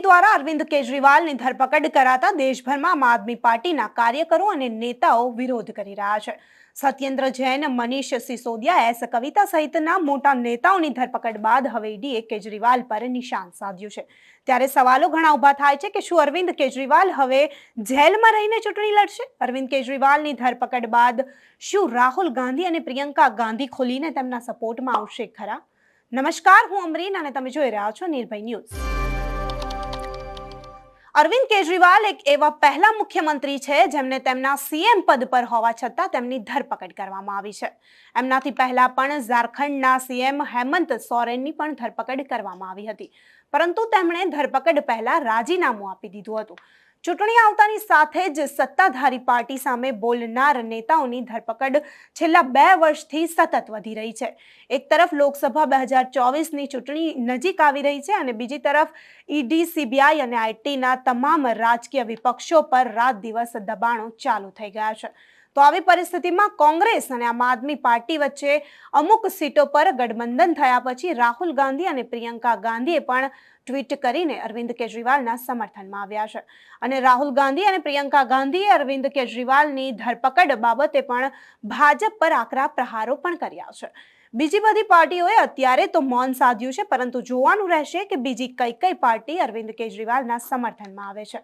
અરવિંદ કેજરીવાલની ધરપકડ કરાતા દેશભરમાં આમ આદમી પાર્ટીના કાર્યકરો અને નેતાઓ વિરોધ કરી રહ્યા છે. સત્યેન્દ્ર જૈન, મનીષ સિસોદિયા, એસ. કવિતા સહિતના મોટા નેતાઓની ધરપકડ બાદ હવે ઈડીએ કેજરીવાલ પર નિશાન સાધ્યું છે. ત્યારે સવાલો ઘણા ઊભા થાય છે કે શું અરવિંદ કેજરીવાલ હવે જેલમાં રહીને ચૂંટણી લડશે? અરવિંદ કેજરીવાલની ધરપકડ બાદ શું રાહુલ ગાંધી અને પ્રિયંકા ગાંધી ખોલીને તેમના સપોર્ટમાં આવશે ખરા? નમસ્કાર, હું અમરીન અને તમે જોઈ રહ્યા છો નિર્ભય ન્યૂઝ. અરવિંદ કેજરીવાલ એક એવા પહેલા મુખ્યમંત્રી છે જેમને તેમના સીએમ પદ પર હોવા છતાં તેમની ધરપકડ કરવામાં આવી છે. એમનાથી પહેલા પણ ઝારખંડના સીએમ હેમંત સોરેનની પણ ધરપકડ કરવામાં આવી હતી. પરંતુ તેમણે ધરપકડ પહેલા રાજીનામું આપી દીધું હતું. ચૂંટણી આવતાની સાથે જ સત્તાધારી પાર્ટી સામે બોલનાર નેતાઓની ધરપકડ છેલ્લા બે વર્ષથી સતત વધી રહી છે. એક તરફ લોકસભા બે હજાર ચોવીસની ચૂંટણી નજીક આવી રહી છે અને બીજી તરફ ઈડી, સીબીઆઈ અને આઈટીના તમામ રાજકીય વિપક્ષો પર રાત દિવસ દબાણો ચાલુ થઈ ગયા છે. તો આવી પરિસ્થિતિમાં કોંગ્રેસ અને આમ આદમી પાર્ટી વચ્ચે અમુક સીટો પર ગઠબંધન થયા પછી રાહુલ ગાંધી અને પ્રિયંકા ગાંધીએ પણ ટ્વીટ કરીને અરવિંદ કેજરીવાલના સમર્થનમાં આવ્યા છે. અને રાહુલ ગાંધી અને પ્રિયંકા ગાંધીએ અરવિંદ કેજરીવાલની ધરપકડ બાબતે પણ ભાજપ પર આકરા પ્રહારો પણ કર્યા છે. બીજી બધી પાર્ટીઓએ અત્યારે તો મૌન સાધ્યું છે, પરંતુ જોવાનું રહેશે કે બીજી કઈ કઈ પાર્ટી અરવિંદ કેજરીવાલના સમર્થનમાં આવે છે.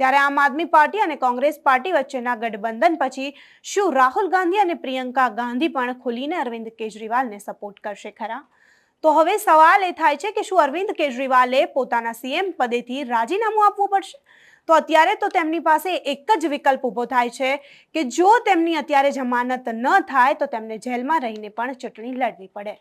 ત્યારે આમ આદમી પાર્ટી અને કોંગ્રેસ પાર્ટી વચ્ચેના ગઠબંધન પછી શું રાહુલ ગાંધી અને પ્રિયંકા ગાંધી પણ ખુલીને અરવિંદ કેજરીવાલને સપોર્ટ કરશે ખરા? તો હવે સવાલ એ થાય છે કે શું અરવિંદ કેજરીવાલે પોતાના સીએમ પદેથી રાજીનામું આપવું પડશે? તો અત્યારે તો તેમની પાસે એક જ વિકલ્પ ઊભો થાય છે કે જો તેમની અત્યારે જમાનત ન થાય તો તેમને જેલમાં રહીને પણ ચૂંટણી લડવી પડે.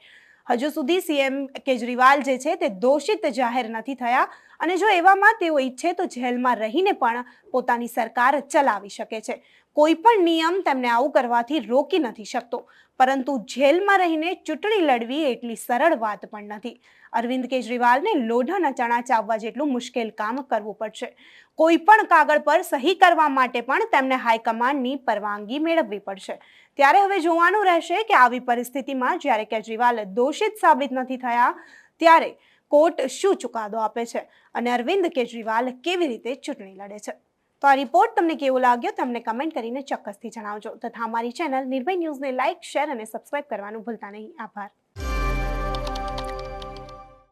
હજુ સુધી સીએમ કેજરીવાલ જે છે તે દોષિત જાહેર નથી થયા. અને જો એવામાં તેઓ ઈચ્છે તો જેલમાં રહીને પણ પોતાની સરકાર ચલાવી શકે છે. કોઈ પણ નિયમ તેમને આવું કરવાથી રોકી નથી શકતો. પરંતુ જેલમાં રહીને ચૂંટણી લડવી એટલી સરળ વાત પણ નથી. અરવિંદ કેજરીવાલને લોઢાના ચણા ચાવવા જેટલું મુશ્કેલ કામ કરવું પડશે. કોઈ પણ કાગળ પર સહી કરવા માટે પણ તેમને હાઈકમાન્ડની પરવાનગી મેળવવી પડશે. ત્યારે હવે જોવાનું રહેશે કે આવી પરિસ્થિતિમાં જ્યારે કેજરીવાલ દોષિત સાબિત નથી થયા, ત્યારે કોર્ટ શું ચુકાદો આપે છે અને અરવિંદ કેજરીવાલ કેવી રીતે ચૂંટણી લડે છે? તો આ રિપોર્ટ તમને કેવો લાગ્યો તમને કમેન્ટ કરીને ચોક્કસથી જણાવજો. તથા અમારી ચેનલ નિર્ભય ન્યૂઝને લાઇક શેર અને સબસ્ક્રાઇબ કરવાનું ભૂલતા નહીં. આભાર.